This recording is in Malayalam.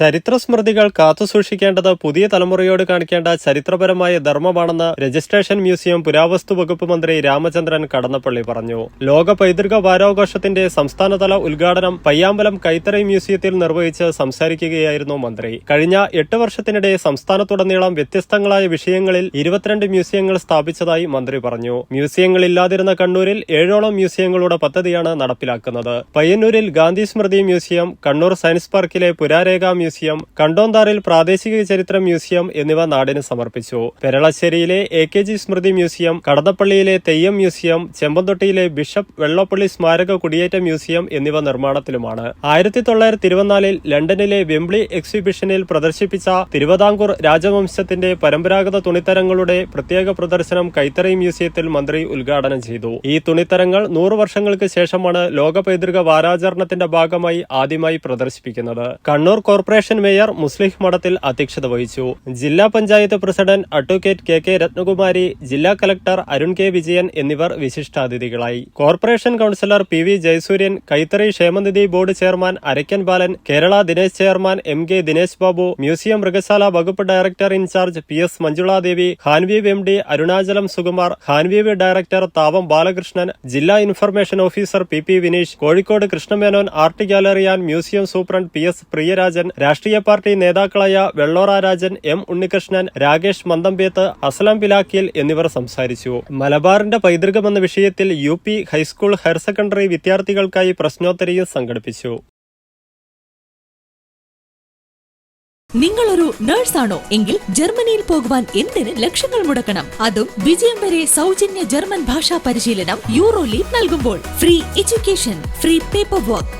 ചരിത്ര സ്മൃതികൾ കാത്തുസൂക്ഷിക്കേണ്ടത് പുതിയ തലമുറയോട് കാണിക്കേണ്ട ചരിത്രപരമായ ധർമ്മമാണെന്ന് രജിസ്ട്രേഷൻ മ്യൂസിയം പുരാവസ്തു വകുപ്പ് മന്ത്രി രാമചന്ദ്രൻ കടന്നപ്പള്ളി പറഞ്ഞു. ലോക പൈതൃക വാരാഘോഷത്തിന്റെ സംസ്ഥാനതല ഉദ്ഘാടനം പയ്യാമ്പലം കൈത്തറി മ്യൂസിയത്തിൽ നിർവഹിച്ച് സംസാരിക്കുകയായിരുന്നു മന്ത്രി. കഴിഞ്ഞ എട്ട് വർഷത്തിനിടെ സംസ്ഥാനത്തുടനീളം വ്യത്യസ്തങ്ങളായ വിഷയങ്ങളിൽ ഇരുപത്തിരണ്ട് മ്യൂസിയങ്ങൾ സ്ഥാപിച്ചതായി മന്ത്രി പറഞ്ഞു. മ്യൂസിയങ്ങളില്ലാതിരുന്ന കണ്ണൂരിൽ ഏഴോളം മ്യൂസിയങ്ങളുടെ പദ്ധതിയാണ് നടപ്പിലാക്കുന്നത്. പയ്യന്നൂരിൽ ഗാന്ധി സ്മൃതി മ്യൂസിയം കണ്ണൂർ സയൻസ് പാർക്കിലെ പുരാരേഖ മ്യൂസിയം കണ്ടോന്താറിൽ പ്രാദേശിക ചരിത്ര മ്യൂസിയം എന്നിവ നാടിന് സമർപ്പിച്ചു. പെരളശ്ശേരിയിലെ A K G Smriti museum കടന്നപ്പള്ളിയിലെ Theyyam museum ചെമ്പന്തൊട്ടിയിലെ ബിഷപ്പ് വെള്ളപ്പള്ളി സ്മാരക കുടിയേറ്റ മ്യൂസിയം എന്നിവ നിർമ്മാണത്തിലുമാണ്. ആയിരത്തി തൊള്ളായിരത്തി ഇരുപത്തിനാലിൽ ലണ്ടനിലെ വെംബ്ലി എക്സിബിഷനിൽ പ്രദർശിപ്പിച്ച തിരുവിതാംകൂർ രാജവംശത്തിന്റെ പരമ്പരാഗത തുണിത്തരങ്ങളുടെ പ്രത്യേക പ്രദർശനം കൈത്തറി മ്യൂസിയത്തിൽ മന്ത്രി ഉദ്ഘാടനം ചെയ്തു. ഈ തുണിത്തരങ്ങൾ നൂറ് വർഷങ്ങൾക്ക് ശേഷമാണ് ലോക പൈതൃക വാരാചരണത്തിന്റെ ഭാഗമായി ആദ്യമായി പ്രദർശിപ്പിക്കുന്നത്. കണ്ണൂർ കോർപ്പറേഷൻ മേയർ മുസ്ലിഹ് മഠത്തിൽ അധ്യക്ഷത വഹിച്ചു. ജില്ലാ panchayat president advocate K K Ratnakumari ജില്ലാ കലക്ടർ അരുൺ കെ വിജയൻ എന്നിവർ വിശിഷ്ടാതിഥികളായി. Corporation councillor P V Jayasuryan കൈത്തറി ക്ഷേമനിധി board chairman Arakkan Balan Kerala Dinesh chairman M K Dinesh Babu museum മൃഗശാല വകുപ്പ് director in charge P S Manjuladevi Hanveev M D Arunachalam Sukumar Hanveev director Thavam Balakrishnan ജില്ലാ information officer P P Vineesh Kozhikode Krishna Menon art gallery and museum superintendent P S Priyarajan രാഷ്ട്രീയ പാർട്ടി നേതാക്കളായ വെള്ളോറ രാജൻ എം ഉണ്ണികൃഷ്ണൻ രാകേഷ് മന്ദമ്പേത്ത് അസ്ലാം പിലാക്കിൽ എന്നിവർ സംസാരിച്ചു. മലബാറിന്റെ പൈതൃകമെന്ന വിഷയത്തിൽ U P high school higher secondary വിദ്യാർത്ഥികൾക്കായി പ്രശ്നോത്തരിയും സംഘടിപ്പിച്ചു. നിങ്ങളൊരു നേഴ്സാണോ എങ്കിൽ ജർമ്മനിയിൽ പോകുവാൻ എന്തിന് ലക്ഷങ്ങൾ മുടക്കണം? അതും വിജയം വരെ സൗജന്യ ജർമ്മൻ ഭാഷാ പരിശീലനം യൂറോ ലീഗ് നൽകുമ്പോൾ. Free education free paper work